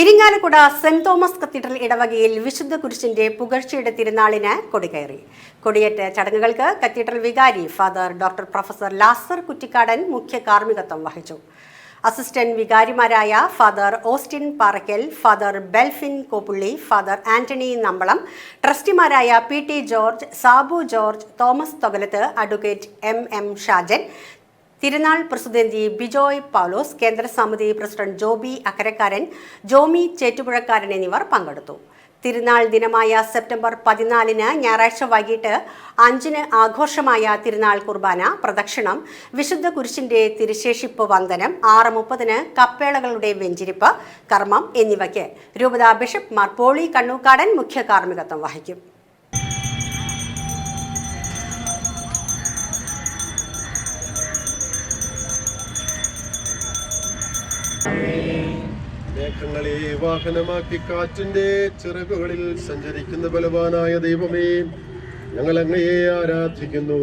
Irinjalakuda saint Thomas cathedral ഇടവകയിൽ വിശുദ്ധ കുരിശിന്റെ പുകഴ്ചയുടെ തിരുനാളിന് കൊടികയറി. കൊടിയേറ്റ ചടങ്ങുകൾക്ക് കത്തീഡ്രൽ വികാരി father doctor professor Lazar Kuttikkadan മുഖ്യ കാർമ്മികത്വം വഹിച്ചു. Assistant വികാരിമാരായ father Austin Parakkal father Belfin Koppulli father Antony Nambalam ട്രസ്റ്റിമാരായ P T George Sabu George Thomas Thokalath advocate M M Shajan തിരുനാൾ president Bijoy Paulose കേന്ദ്ര സമിതി പ്രസിഡന്റ് ജോബി അക്കരക്കാരൻ ജോമി ചേറ്റുപുഴക്കാരൻ എന്നിവർ പങ്കെടുത്തു. തിരുനാൾ ദിനമായ സെപ്റ്റംബർ പതിനാലിന് ഞായറാഴ്ച വൈകിട്ട് അഞ്ചിന് ആഘോഷമായ തിരുനാൾ കുർബാന പ്രദക്ഷിണം വിശുദ്ധ കുരിശിന്റെ തിരുശേഷിപ്പ് വന്ദനം ആറ് മുപ്പതിന് കപ്പേളകളുടെ വെഞ്ചിരിപ്പ് കർമ്മം എന്നിവയ്ക്ക് രൂപതാ ബിഷപ്പ് മാർ പോളി കണ്ണൂക്കാടൻ മുഖ്യ കാർമ്മികത്വം വഹിക്കും. മേഘങ്ങളെ വാഹനമാക്കി കാറ്റിന്റെ ചിറകുകളിൽ സഞ്ചരിക്കുന്ന ബലവാനായ ദൈവമേ ഞങ്ങൾ അങ്ങയെ ആരാധിക്കുന്നു